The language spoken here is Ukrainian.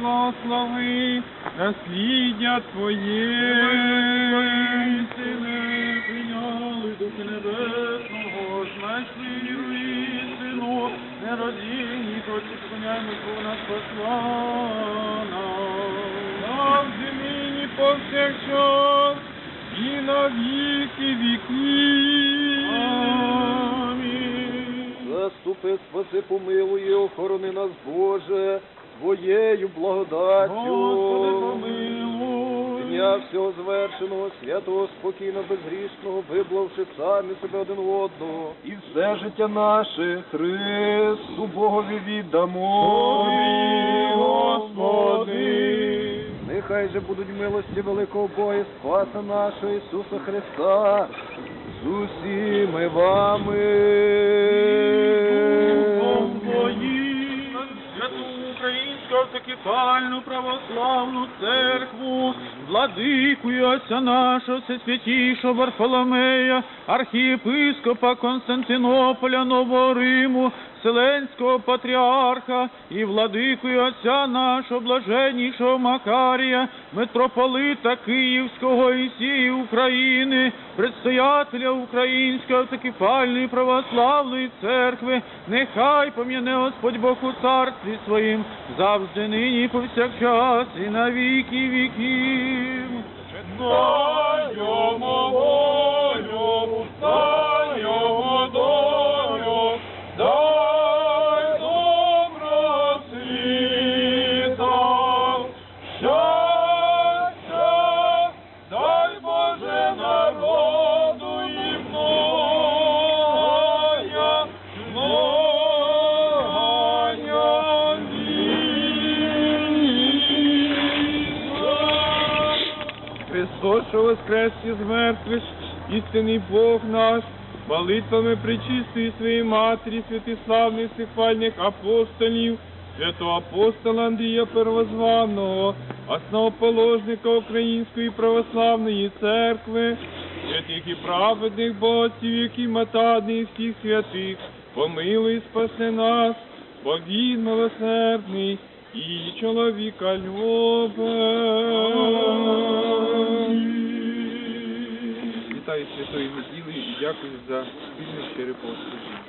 благослови насліддя Твоє. Сини прийняли Духа Небесного, знайшли істину, не родінні, хоч склоняємо Бога нас посла нам. Нині повсякчас і на віки віків. Амінь. Заступи, спаси, помилуй, охорони нас, Боже, Твоєю благодаттю. Господи, помилуй. Дня всього звершеного, святого, спокійно, безгрішного, виблавши самі себе один одного, і все життя наше Христу Богові віддамо. Тобі, Господи. Нехай же будуть милості великого Бога Спаса нашого Ісуса Христа з усіми Духом автокефальну православну церкву, владику і отця нашого всесвятішого Варфоломея, архієпископа Константинополя Нового Риму, Вселенського патріарха і владику і отця нашого блаженнішого Макарія, митрополита Київського і всієї України, предстоятеля Української автокефальної православної церкви, нехай пом'яне Господь Бог у царстві своїм, завжди нині повсякчас, і на віки віків. Христос, що воскрес із мертвих, істинний Бог наш, молитвами причистої своєї матері, святиславних сихвальних апостолів, святого апостола Андрія Первозваного, основоположника Української православної церкви, святих і праведних богатів, які матадних всіх святих, помилуй спаси нас, бо він милосердний і чоловіка любить. Вітаю святої неділи і дякую за спільне щирий послужіння.